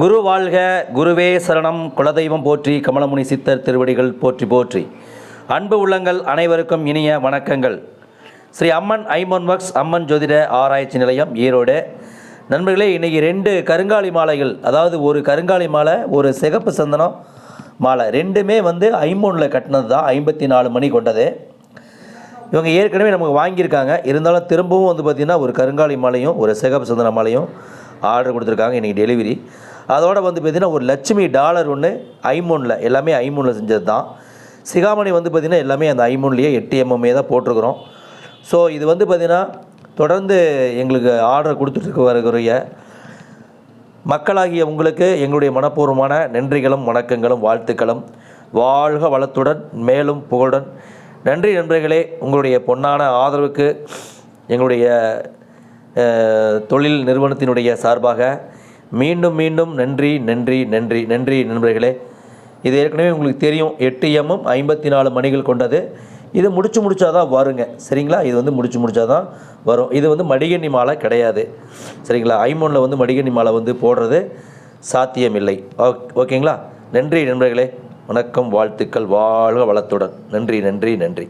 குரு வாழ்க குருவே சரணம் குலதெய்வம் போற்றி கமலமுனி சித்தர் திருவடிகள் போற்றி போற்றி. அன்பு உள்ளங்கள் அனைவருக்கும் இனிய வணக்கங்கள். ஸ்ரீ அம்மன் ஐமன் ஒர்க்ஸ் அம்மன் ஜோதிட ஆராய்ச்சி நிலையம் ஈரோடு. நண்பர்களே இன்றைக்கி ரெண்டு கருங்காலி மாலைகள் அதாவது ஒரு கருங்காலி மாலை ஒரு சிகப்பு சந்தனம் மாலை ரெண்டுமே வந்து ஐம்பொன்னில் கட்டினது தான் ஐம்பத்தி நாலு மணி கொண்டது. இவங்க ஏற்கனவே நமக்கு வாங்கியிருக்காங்க. இருந்தாலும் திரும்பவும் வந்து பார்த்திங்கன்னா ஒரு கருங்காலி மாலையும் ஒரு சிகப்பு சந்தன மாலையும் ஆர்டர் கொடுத்துருக்காங்க. இன்றைக்கி டெலிவரி. அதோடு வந்து பார்த்திங்கன்னா ஒரு லட்சுமி டாலர் ஒன்று ஐமோனில் எல்லாமே ஐமோனில் செஞ்சது தான் சிகாமணி வந்து பார்த்திங்கன்னா எல்லாமே அந்த ஐமோன்லேயே எட்டு எம்எம்ஏ தான் போட்டிருக்கிறோம். ஸோ இது வந்து பார்த்திங்கன்னா தொடர்ந்து எங்களுக்கு ஆர்டர் கொடுத்துட்டு வருகிற மக்களாகிய உங்களுக்கு எங்களுடைய மனப்பூர்வமான நன்றிகளும் வணக்கங்களும் வாழ்த்துக்களும். வாழ்க வளத்துடன் மேலும் புகழுடன். நன்றி நண்பர்களே உங்களுடைய பொன்னான ஆதரவுக்கு எங்களுடைய தொழில் நிறுவனத்தினுடைய சார்பாக மீண்டும் மீண்டும் நன்றி நன்றி நன்றி நன்றி நண்பர்களே. இது ஏற்கனவே உங்களுக்கு தெரியும். எட்டு எம்எம் ஐம்பத்தி நாலு மணிகள் கொண்டது. இது முடிச்சு முடிச்சாதான் வருங்க. சரிங்களா? இது வந்து முடிச்சு முடிச்சாதான் வரும். இது வந்து மடிகண்ணி மாலை கிடையாது. சரிங்களா? ஐமோனில் வந்து மடிகண்ணி மாலை வந்து போடுறது சாத்தியமில்லை. ஓக் ஓகேங்களா? நன்றி நண்பர்களே. வணக்கம் வாழ்த்துக்கள். வாழ்க வளத்துடன். நன்றி நன்றி நன்றி.